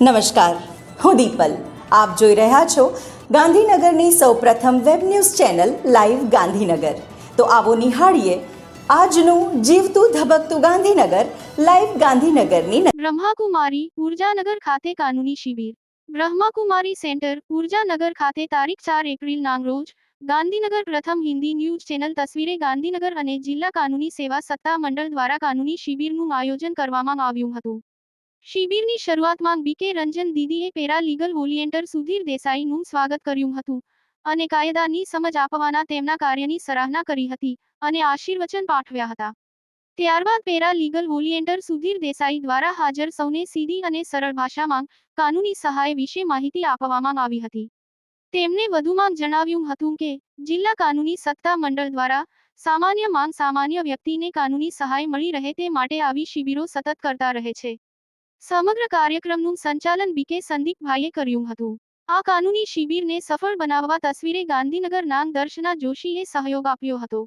નમસ્કાર. હું દીપલ. આપ જોઈ રહ્યા છો ગાંધીનગરની સૌપ્રથમ web news channel live Gandhinagar. તો આવો નિહાળીએ આજનું જીવતું ધબકતું ગાંધીનગર લાઈવ ગાંધીનગરની બ્રહ્માકુમારી ઉર્જાનગર ખાતે કાનૂની શિબિર. બ્રહ્માકુમારી સેન્ટર ઉર્જાનગર ખાતે તારીખ ચાર એપ્રિલના રોજ ગાંધીનગર પ્રથમ હિન્દી ન્યૂઝ ચેનલ તસવીરે ગાંધીનગર અને જિલ્લા કાનૂની સેવા સત્તા મંડળ દ્વારા કાનૂની શિબિરનું આયોજન કરવામાં આવ્યું હતું. શિબિરની શરૂઆતમાં બીકે રંજન દીદીએ પેરા લીગલ વોલિયન્ટર સુધીર દેસાઈનું સ્વાગત કર્યું હતું અને કાયદાની સમજ આપવાના તેમના કાર્યની સરાહના કરી હતી અને આશીર્વચન પાઠવ્યા હતા. ત્યારબાદ para legal volunteer Sudhir Desai દ્વારા હાજર સૌને સીધી અને સરળ ભાષામાં કાનૂની સહાય વિશે માહિતી આપવામાં આવી હતી. તેમણે વધુમાં જણાવ્યું હતું કે, જિલ્લા કાનૂની સત્તા મંડળ દ્વારા સામાન્ય માંગ સામાન્ય વ્યક્તિને કાનૂની સહાય મળી રહે તે માટે આવી શિબિરો સતત કરતા રહે છે. સમગ્ર કાર્યક્રમનું સંચાલન બીકે સંદીપભાઈએ કર્યું હતું. આ કાનૂની શિબિરને સફળ બનાવવા તસવીરે ગાંધીનગર નામ દર્શના જોશીએ સહયોગ આપ્યો હતો.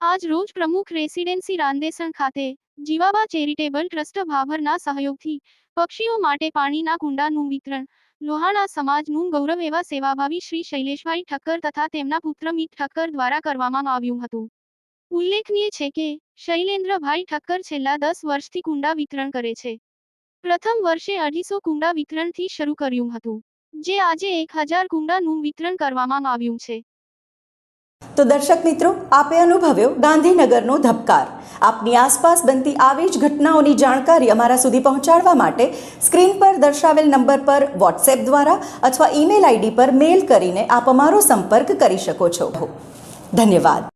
આજ રોજ પ્રમુખ રેસિડેન્સી રાંદેસણ ખાતે જીવાબા ચેરિટેબલ ટ્રસ્ટ ભાભરના સહયોગથી પક્ષીઓ માટે પાણીના કુંડાનું વિતરણ, લોહાણા સમાજનું ગૌરવ એવા સેવાભાવી શ્રી શૈલેષભાઈ ઠક્કર તથા તેમના પુત્ર મિત ઠક્કર દ્વારા કરવામાં આવ્યું હતું. ઉલ્લેખનીય છે કે શૈલેન્દ્રભાઈ ઠક્કર છેલ્લા દસ વર્ષથી કુંડા વિતરણ કરે છે. પ્રથમ વર્ષે અઢીસો કુંડા વિતરણથી શરૂ કર્યું હતું, જે આજે એક હજાર કુંડાનું વિતરણ કરવામાં આવ્યું છે. તો દર્શક મિત્રો, આપે અનુભવ્યો ગાંધીનગરનો ધબકાર. આપની આસપાસ બનતી આવી જ ઘટનાઓની જાણકારી અમારા સુધી પહોંચાડવા માટે સ્ક્રીન પર દર્શાવેલ નંબર પર વોટ્સએપ દ્વારા અથવા ઈમેલ આઈડી પર મેલ કરીને આપ અમારો સંપર્ક કરી શકો છો. ધન્યવાદ.